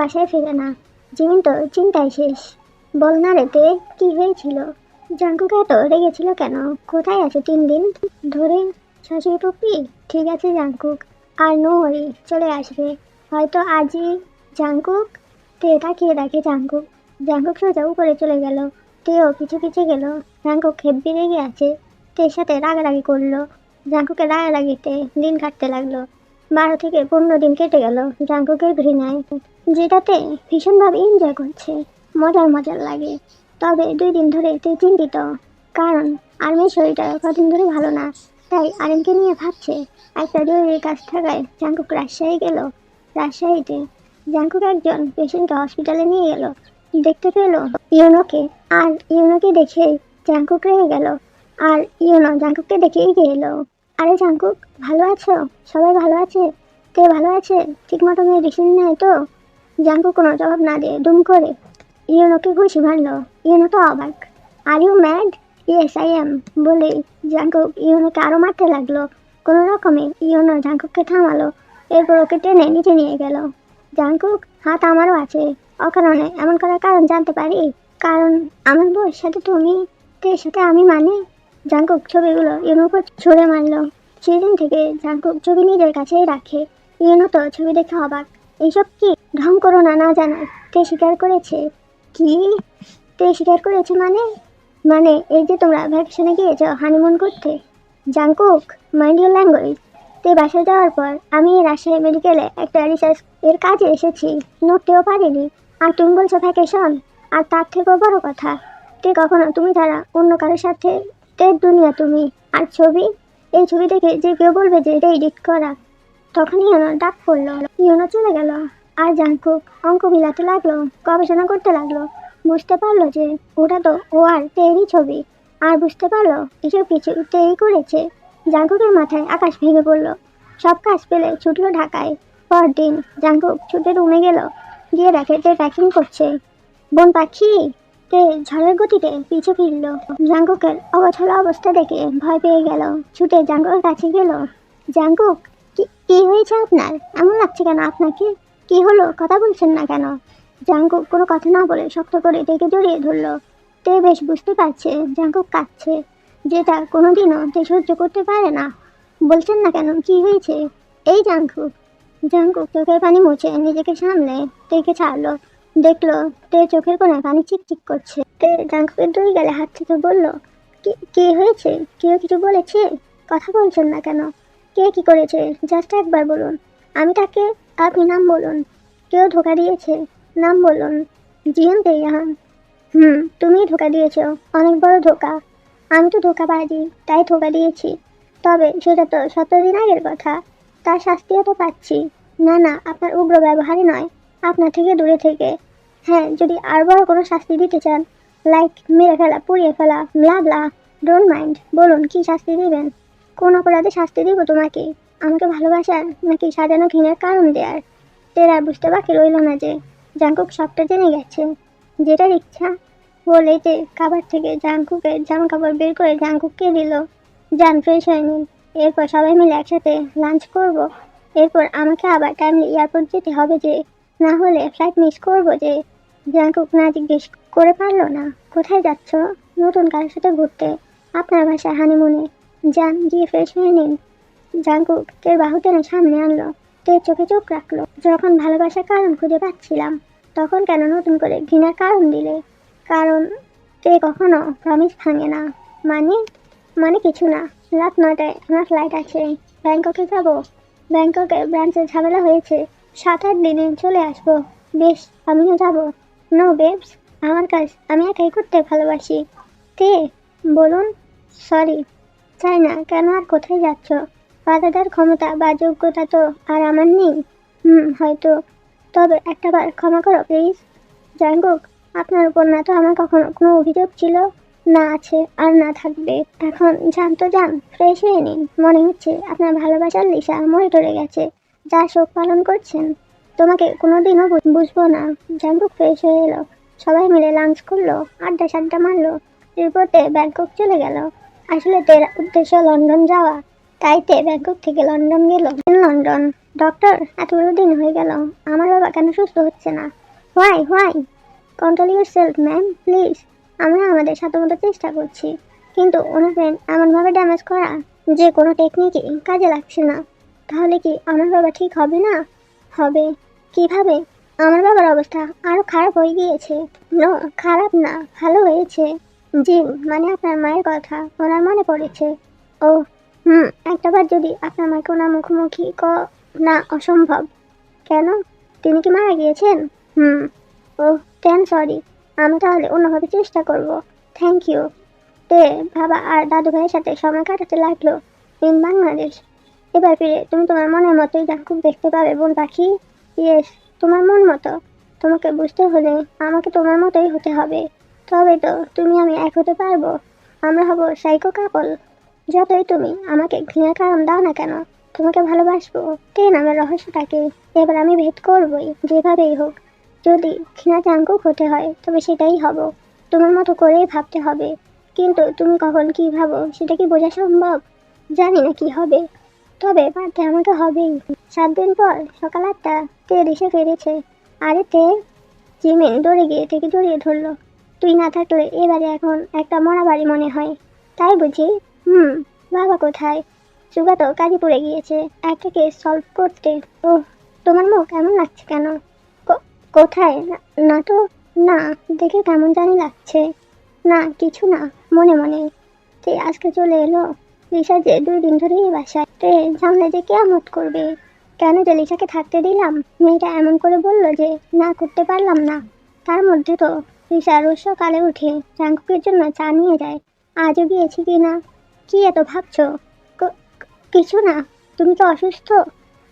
বাসায় ফিরে না। জিমিন তো চিন্তায় শেষ। বল না রেতে কি হয়েছিল? জাঙ্কুক এত রেগেছিল কেন? কোথায় আছে তিন দিন ধরে? শাশুড়ি টুপি ঠিক আছে, জাঙ্কুক। আর নো ওরি চলে আসবে। হয়তো আজই। জাঙ্কুক? তে তাকিয়ে দেখে জাঙ্কুক। জাঙ্কুক সোজা উপরে চলে গেল। তেও কিছু পিছু গেল। জাঙ্কুক খেপবি রেগে আছে। তের সাথে রাগারাগি করল। জাঙ্কুকে রাগারাগিতে দিন কাটতে লাগল। বারো থেকে পনেরো দিন কেটে গেল। জাঙ্কুকের ঘৃণায়, যেটাতে ভীষণভাবে এনজয় করছে। মজার মজার লাগে। তবে দুই দিন ধরে তে চিন্তিত। কারণ আর্মির শরীরটা কদিন ধরে ভালো না। তাই আরেনকে নিয়ে ভাবছে, একটা জরুরি কাজ থাকায় জাঙ্কুক রাজশাহী গেল। রাজশাহীতে জাঙ্কুক একজন পেশেন্টকে হসপিটালে নিয়ে গেল। দেখতে পেল ইউনোকে। আর ইউনোকে দেখে জাঙ্কুক রেগে গেল। আর ইউনো জাঙ্কুককে দেখে এগিয়ে এলো। আরে জাঙ্কুক, ভালো আছো? সবাই ভালো আছে? কে ভালো আছে? ঠিক মতো মেডিসিন নেয় তো? জাঙ্কুক কোনো জবাব না দিয়ে দুম করে, ইউনোকে ঘুষি মারলো। ইউনো তো অবাক। Are you mad yes I am বলে জাঙ্কুক ইউনোকে আরও মারতে লাগল। কোনো রকমে ইউনো জাঙ্কুককে থামালো, এরপর ওকে টেনে নিচে নিয়ে গেল। জাঙ্কুক, হাত আমারও আছে। অকারণে এমন করার কারণ জানতে পারি? কারণ আমার বউয়ের সাথে তুমি তের সাথে আমি মানে? জাঙ্কুক ছবিগুলো ইউনোর উপর ছুঁড়ে মারলো। সেদিন থেকে জাঙ্কুক ছবি নিজের কাছেই রাখে। ইউনো তো ছবি দেখে অবাক। এইসব কি? ঢং করো না না জানায় তে স্বীকার করেছে। কি? তে স্বীকার করেছে মানে? মানে এই যে তোমরা ভ্যাকেশনে গিয়েছো হানিমুন করতে? জাঙ্কুক মাইন্ড ইউর ল্যাঙ্গুয়েজ তে বাসায় যাওয়ার পর আমি রাজশাহী মেডিকেলে একটা রিসার্চ এর কাজে এসেছি। নড়তেও পারিনি। আর তুমি বলছো ভ্যাকেশন আর তার থেকেও বড় কথা। তে কখনো তুমি ছাড়া অন্য কারোর সাথে তের দুনিয়া তুমি আর ছবি? এই ছবি দেখে যে কেউ বলবে যে এটা এডিট করা, তখনই ইউনো ডাক পড়ল। ইউনো চলে গেল। আর জাঙ্কুক অঙ্ক মিলাতে লাগল, গবেষণা করতে লাগল। বুঝতে পারল যে ওটা তো ও আর তেরই ছবি। আর বুঝতে পারল এসব কিছু তেই করেছে। জাঙ্কুকের মাথায় আকাশ ভেঙে পড়ল। সব কাজ পেলে ছুটলো ঢাকায়। পরদিন জাঙ্কুক ছুটে রুমে গেল। গিয়ে দেখে তে প্যাকিং করছে। বোন পাখি তে ঝড়ের গতিতে পিছু ফিরল। জাঙ্কুকের অবছলা অবস্থা দেখে ভয় পেয়ে গেল। ছুটে জাঙ্কুকের কাছে গেল। জাঙ্কুক, কি কি হয়েছে আপনার? এমন লাগছে কেন আপনাকে? কি হলো? কথা বলছেন না কেন? জাঙ্কুক কোনো কথা না বলে শক্ত করে ডেকে জড়িয়ে ধরলো। তে বেশ বুঝতে পারছে, জাঙ্কুক কাঁদছে। যেটা কোনোদিনও তে সহ্য করতে পারে না। বলছেন না কেন, কি হয়েছে? এই জাঙ্কুক। জাঙ্কুক চোখের পানি মুছে নিজেকে সামলে ডেকে ছাড়লো। দেখল, তে চোখের কোণায় পানি চিকচিক করছে। তে জাঙ্কুকের দুই গেলে হাত থেকে বলল, কি হয়েছে? কেউ কিছু বলেছে? কথা বলছেন না কেন? কে কি করেছে? জাস্ট একবার বলুন। আমি তাকে, আপনি নাম বলুন। কেউ ধোকা দিয়েছে? নাম বলুন। জিয়ন তেয়াহান হুম তুমি ধোকা দিয়েছ। অনেক বড় ধোকা। আমি তো ধোকাবাজি, তাই ধোকা দিয়েছি। তবে সেটা তো সতেরো দিন আগের কথা। তার শাস্তিও তো পাচ্ছি। না না, আপনার উগ্র ব্যবহারই নয়। আপনার থেকে দূরে থেকে। হ্যাঁ যদি আর বড় কোনো শাস্তি দিতে চান লাইক মেরে ফেলা, পুড়িয়ে ফেলা ব্লা ব্লা ডোন্ট মাইন্ড বলুন, কি শাস্তি দিবেন? কোন অপরাধে শাস্তি দিব তোমাকে? আমাকে ভালোবাসার নাকি সাজানো ঘৃণের কারণ দেয়ার? তেরা বুঝতে বাকি রইল না যে জাঙ্কুক সবটা জেনে গেছে। যেটার ইচ্ছা বলে যে খাবার থেকে জাঙ্কুকের জামা কাপড় বের করে জাঙ্কুককে দিল। যান ফ্রেশ হয়ে নিন। এরপর সবাই মিলে একসাথে লাঞ্চ করব। এরপর আমাকে আবার টাইমলি এয়ারপোর্ট যেতে হবে যে না হলে ফ্লাইট মিস করব যে জাঙ্কুক না জিজ্ঞেস করে পারল না। কোথায় যাচ্ছ? নতুন কারোর সাথে ঘুরতে। আপনার বাসায় হানিমুনে যান, গিয়ে ফ্রেশ হয়ে নিন। জাঙ্কুক কে বাহু টেনে সামনে আনলো। তে চোখে চোখ রাখল? যখন ভালোবাসার কারণ খুঁজে পাচ্ছিলাম, তখন কেন নতুন করে ঘৃণার কারণ দিলে? কারণ তে কখনো প্রমিস ভাঙে না। মানে? মানে কিছু না। রাত নটায় আমার ফ্লাইট আছে। ব্যাংককে যাব। ব্যাংককে ব্রাঞ্চে ঝামেলা হয়েছে। সাত আট দিনে চলে আসব। বেশ, আমিও যাব। নো বেবস আমার কাজ, আমি একাই করতে ভালোবাসি। তে, বলুন সরি চাই না, কেন আর কোথায় যাচ্ছ? বাধা ক্ষমতা বা যোগ্যতা তো আর আমার নেই। হুম, হয়তো। তবে একটাবার ক্ষমা করো প্লিজ জাঙ্গুক, আপনার উপর না তো আমার কখনো কোনো অভিযোগ ছিল? না আছে আর না থাকবে। এখন যান তো যান ফ্রেশ হয়ে নিন। মনে হচ্ছে আপনার ভালোবাসার লিসা মরে টরে গেছে। যা শোক পালন করছেন, তোমাকে কোনোদিনও বুঝব না। জাঙ্গুক ফ্রেশ হয়ে এলো। সবাই মিলে লাঞ্চ করল, আড্ডা সাড্ডা মারলো। এরপরে ব্যাংকক চলে গেল। আসলে তের উদ্দেশ্য লন্ডন যাওয়া। তাই তে ব্যাংকক থেকে লন্ডন গেল। লন্ডন ডক্টর এতগুলো দিন হয়ে গেল। আমার বাবা কেন সুস্থ হচ্ছে না? Why why control yourself ma'am please আমরা আমাদের সাধ্যমতো চেষ্টা করছি। কিন্তু ওনার ব্রেন এমনভাবে ড্যামেজ করা যে কোনো টেকনিকই কাজে লাগছে না। তাহলে কি আমার বাবা ঠিক হবে না? হবে। কীভাবে? আমার বাবার অবস্থা আরও খারাপ হয়ে গিয়েছে। নো, খারাপ না, ভালো হয়েছে। জি মানে আপনার মায়ের কথা ওনার মনে পড়েছে। ও, হুম, একটাবার যদি আপনার মাকে ওনার মুখোমুখি ক, না, অসম্ভব। কেন? তিনি কি মারা গিয়েছেন? হুম। ও টেন সরি? আমি তাহলে অন্যভাবে চেষ্টা করব। Thank you. তে, বাবা আর দাদু ভাইয়ের সাথে সময় কাটাতে লাগল। ইন বাংলাদেশ। এবার ফিরে, তুমি তোমার মনের মতোই জাকুব দেখতে পাবে বোন পাখি। ইয়েস, তোমার মন মতো। তোমাকে বুঝতে হলে আমাকে তোমার মতোই হতে হবে। তবে তো তুমি আমি এক হতে পারব। আমরা হব সাইকো কাপল যতই তুমি আমাকে ঘৃণার কারণ দাও না কেন, তোমাকে ভালোবাসবো। কে নামের রহস্যটাকে? এবার আমি ভেদ করবই, যেভাবেই হোক। যদি ঘৃণা চাঙ্কুক হতে হয়, তবে সেটাই হব। তোমার মতো করেই ভাবতে হবে। কিন্তু তুমি কখন কি ভাবো, সেটা কি বোঝা সম্ভব? জানি না কি হবে। তবে পারতে আমাকে হবেই। সাত দিন পর সকাল আটটা তে দেশে ফেরেছে। আরে তে, জিমিন দৌড়ে গিয়ে থেকে জড়িয়ে ধরলো। তুই না থাকলে এবারে এখন একটা মরা বাড়ি মনে হয়। তাই বুঝি? হুম, বাবা কোথায়? সুগা তো কাজীপুরে গিয়েছে একটা কেস সলভ করতে। ও তোমার মুখ কেমন লাগছে কেন? কোথায়? না তো, না, দেখে কেমন জানি লাগছে। না, কিছু না, মনে মনে। তে আজকে চলে এলো। লিসা যে দুই দিন ধরে এই বাসায় জানলে যে কেয়ামত করবে? কেন যে লিসাকে থাকতে দিলাম? মেয়েটা এমন করে বলল যে না করতে পারলাম না। তার মধ্যে তো লিসা রোজ সকালে উঠে জাঙ্কুকের জন্য চা নিয়ে যায়। আজও গিয়েছি কি না? কি এত ভাবছ? কিছু না। তুমি তো অসুস্থ।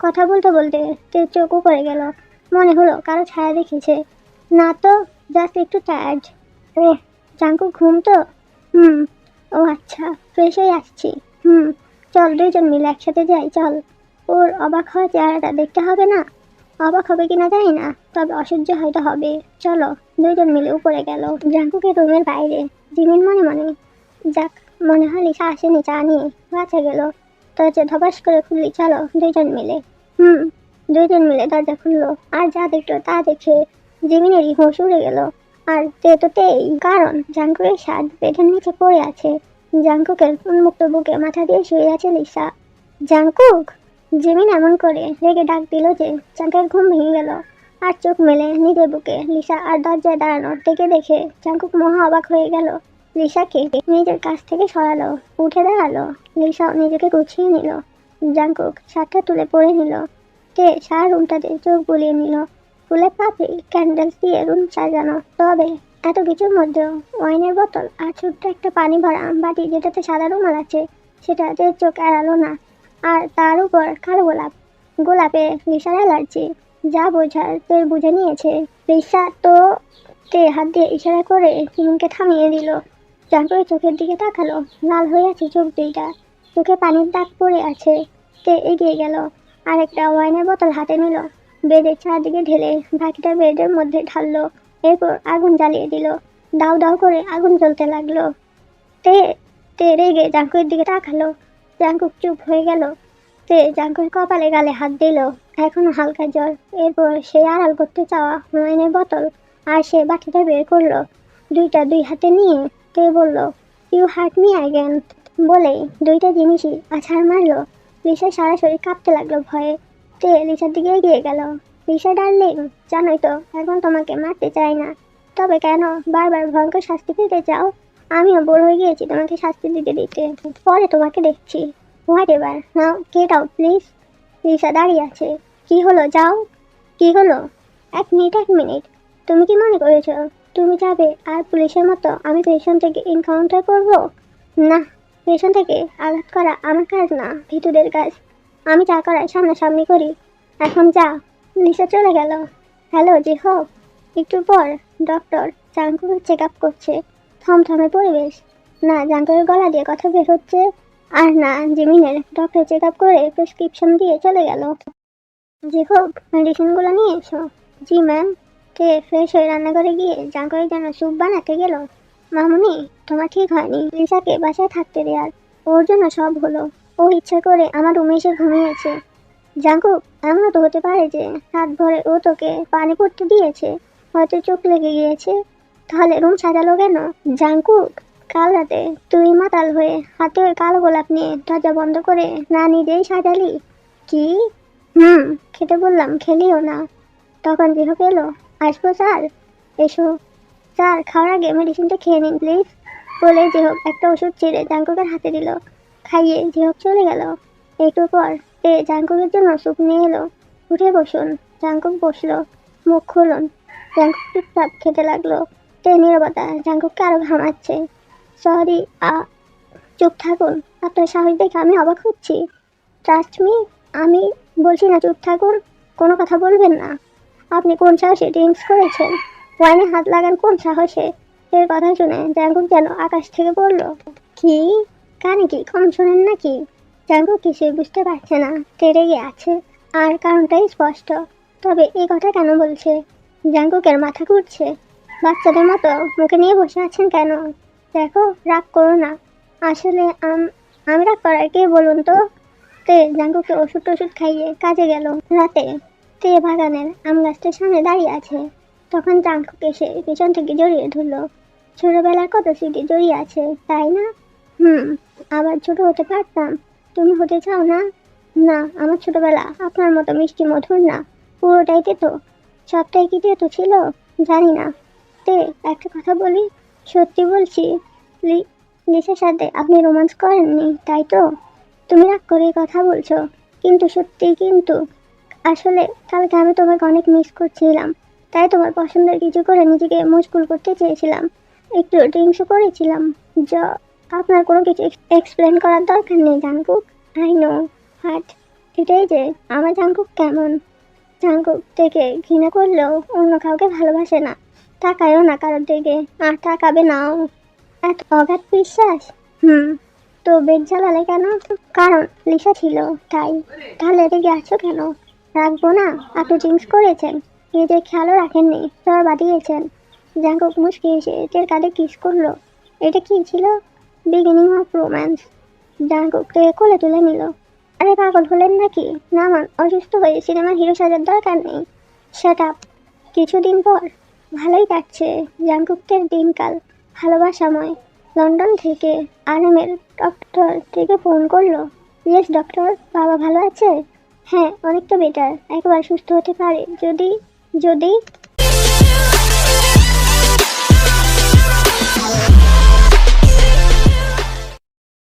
কথা বলতে বলতে তে চোখও উপরে গেল। মনে হলো কারও ছায়া দেখেছে। না তো জাস্ট একটু টায়ার্ড ও জাঙ্কু ঘুম তো? হুম। ও আচ্ছা ফ্রেশ হয়ে আসছি। হুম, চল দুজন মিলে একসাথে যাই, চল। ওর অবাক হওয়া চেহারাটা দেখতে হবে না? অবাক হবে কিনা জানি না, তবে অসহ্য হয়তো হবে। চলো, দুইজন মিলে উপরে গেল। জাঙ্কুকে রুমের বাইরে। জিমিন মনে মনে, যাক, মনে হয় লিসা আসেনি চা নিয়ে। বাঁচা গেল। দরজা ধবাস করে খুললি, চলো, দুইজন মিলে। হুম, দুইজন মিলে দরজা খুললো। আর যা দেখল তা দেখে জিমিনেরই হোশ উড়ে গেল। আর তে তো তেই কারণ জাঙ্কুকের স্বাদ পেটের নিচে পড়ে আছে। জাঙ্কুকের উন্মুক্ত বুকে মাথা দিয়ে শুয়ে আছে লিসা। জাঙ্কুক! জেমিন এমন করে রেগে ডাক দিল যে জাঙ্কের ঘুম ভেঙে গেল আর চোখ মেলে নিজের বুকে। লিসা আর দরজায় দাঁড়ানো থেকে দেখে জাঙ্কুক মহা অবাক হয়ে গেল। লিসাকে নিজের কাছ থেকে সরালো, উঠে দাঁড়াল। লিসাও নিজেকে গুছিয়ে নিল। জাঙ্কুক শার্টটা তুলে পরে নিল। তে সারা রুমটাতে চোখ বুলিয়ে নিল। ফুলের পাপড়ি ক্যান্ডেলস দিয়ে রুম সাজানো। তবে এত কিছুর মধ্যেও ওয়াইনের বোতল আর ছোট্ট একটা পানি ভরা বাটি যেটাতে সাদা রুমাল আছে, সেটা যে চোখ এড়ালো না। আর তার উপর কালো গোলাপ। গোলাপে লিসার অ্যালার্জি, যা বোঝার তে বুঝে নিয়েছে। লিসা তো হাত দিয়ে ইশারা করে সিমকে থামিয়ে দিল। জাঙ্কুরের চোখের দিকে তাকালো, লাল হয়ে আছে চোখ দুইটা। চোখে পানির দাগ পড়ে আছে। তে এগিয়ে গেল। আর একটা ওয়াইনের বোতল হাতে নিল। বেডের চারদিকে ঢেলে বাকিটা বেডের মধ্যে ঢাললো। এরপর আগুন জ্বালিয়ে দিল। দাউ দাউ করে আগুন জ্বলতে লাগল। তে তে রেগে জাঙ্কুয়ের দিকে তাকালো। জাঙ্কুক চুপ হয়ে গেল। তে জাঙ্কুর কপালে গালে হাত দিল। এখনও হালকা জ্বর। এরপর সে আড়াল করতে চাওয়া ওয়াইনের বোতল আর সে বাটিটা বের করল। দুইটা দুই হাতে নিয়ে তে বলল ইউ হার্ট মি অ্যাগেন বলেই দুইটা জিনিসই আছাড় মারলো। লিসা সারা শরীর কাঁপতে লাগল ভয়ে। তে লিসার দিকে এগিয়ে গেল? লিসা ডার্লিং, জানোই তো, এখন তোমাকে মারতে চাই না। তবে কেন? বারবার ভয়ঙ্কর শাস্তি পেতে চাও? আমিও বোর হয়ে গিয়েছি তোমাকে শাস্তি দিতে দিতে। পরে তোমাকে দেখছি। হোয়াট এবার নাও, গেট আউট, প্লিজ। লিসা দাঁড়িয়ে আছে। কি হলো? যাও। কি হলো? এক মিনিট এক মিনিট। তুমি কি মনে করেছ? তুমি যাবে আর পুলিশের মতো আমি পেছন থেকে এনকাউন্টার করব? না, পেছন থেকে আঘাত করা আমার কাজ না, ভিতুদের কাজ। আমি যা করার সামনাসামনি করি। এখন যা নিশা চলে গেল। হ্যালো জি হোক একটু পর ডক্টর জাঙ্কুকে চেক আপ করছে। থমথমে পরিবেশ। না জাঙ্কুকের গলা দিয়ে কথা বের হচ্ছে। আর না, জিমিনের ডক্টর চেক আপ করে প্রেসক্রিপশন দিয়ে চলে গেল। জি হোক মেডিসিনগুলো নিয়ে এসো। জি, ম্যাম। তে ফ্রেশ হয়ে রান্নাঘরে গিয়ে জাঙ্কুকের জন্য স্যুপ বানাতে গেল? মামুনি, তোমার ঠিক হয়নি। লিসাকে বাসায় থাকতে দেওয়ার ওর জন্য সব হলো। ও ইচ্ছা করে আমার রুমে এসে ঘুমিয়েছে জাঙ্কুক, এমনও তো হতে পারে যে রাত ভরে ও তোকে পানি পড়তে দিয়েছে। হয়তো চোখ লেগে গিয়েছে। তাহলে রুম সাজালো কেন? জাঙ্কুক, কাল রাতে তুই মাতাল হয়ে হাতে ওই কালো গোলাপ নিয়ে দরজা বন্ধ করে না নিজেই সাজালি? কি? হুম, খেতে বললাম, খেলিও না। তখন জিহক এলো আসব, স্যার? এসো। স্যার, খাওয়ার আগে মেডিসিনটা খেয়ে নিন প্লিজ বলে জিহক একটা ওষুধ চিড়ে জাঙ্কুকের হাতে দিল। খাইয়ে জিহক চলে গেল। একটু পর তে জাঙ্কুকের জন্য স্যুপ নিয়ে এলো। উঠে বসুন। জাঙ্কুক বসল। মুখ খুলুন। জাঙ্কুক চুপচাপ খেতে লাগল। তে নীরবতা জাঙ্কুককে আরও ঘামাচ্ছে। সরি, আ, চুপ থাকুন। আপনার সাহস দেখে আমি অবাক হচ্ছি। ট্রাস্ট মি আমি বলছি না চুপ থাকুন। কোনো কথা বলবেন না। আপনি কোন সাহসে ড্রিঙ্কস করেছেন? ওয়াইনে হাত লাগান কোন সাহসে? এর কথা শুনে জাঙ্কুক যেন আকাশ থেকে পড়ল। কি? কানে কি কম শোনেন নাকি? জাঙ্কুক কিছুই বুঝতে পারছে না। তে রেগে আছে আর কারণটাই স্পষ্ট। তবে এই কথা কেন বলছে? জাঙ্কুকের মাথা ঘুরছে। বাচ্চাদের মতো মুখে নিয়ে বসে আছেন কেন? দেখো, রাগ করো না। আসলে আম- রাগ করার কে বলুন তো? তে জাঙ্কুকে ওষুধ টষুধ খাইয়ে কাজে গেল রাতে। তে বাগানের আম গাছটার সামনে দাঁড়িয়ে আছে। তখন জাঙ্কুক এসে পেছন থেকে জড়িয়ে ধরলো। ছোটবেলার কত স্মৃতি জড়িয়ে আছে, তাই না? হুম আবার ছোট হতে পারতাম। তুমি হতে চাও না? না, আমার ছোটবেলা আপনার মতো মিষ্টি মধুর না। পুরোটাই তেতো। সবটাই কি তেতো ছিল? জানি না। তে, একটা কথা বলি। সত্যি বলছি লিসার সাথে আপনি রোমান্স করেননি, তাই তো? তুমি রাগ করে কথা বলছো। কিন্তু সত্যি কিন্তু, আসলে কালকে আমি তোমাকে অনেক মিস করছিলাম। তাই তোমার পছন্দের কিছু করে নিজেকে মশগুল করতে চেয়েছিলাম। একটু ড্রিঙ্কসও করেছিলাম। যা আপনার কোনো কিছু এক্সপ্লেন করার দরকার নেই, জাঙ্কুক। আই নো বাট এটাই যে আমার জাঙ্কুক কেমন? জাঙ্কুক থেকে ঘৃণা করলেও অন্য কাউকে ভালোবাসে না। তাকায়ও না কারোর দিকে, আর তাকাবে নাও। এত অগাধ বিশ্বাস? হুম, তো বেড জ্বালালে কেন? কারণ লিসা ছিল, তাই। তাহলে রেগে আছো কেন? রাখব না? আপনি ড্রিঙ্কস করেছেন। নিজের খেয়ালও রাখেননি জ্বর বাদিয়েছেন জাঙ্কুক মুসকে এসে টের কাঁধে কিস করল। এটা কি ছিল? বিগিনিং অফ রোম্যান্স জাঙ্কুককে কোলে তুলে নিল। আরে পাগল হলেন নাকি? নামান অসুস্থ হয়ে সিনেমার হিরো সাজার দরকার নেই। সেট আপ কিছুদিন পর, ভালোই কাটছে জাঙ্কুকের দিনকাল, ভালোবাসাময়। লন্ডন থেকে আরামের ডক্টর থেকে ফোন করল। ইয়েস ডক্টর বাবা ভালো আছে? হ্যাঁ অনেকটা বেটার একবার সুস্থ হতে পারে, যদি যদি।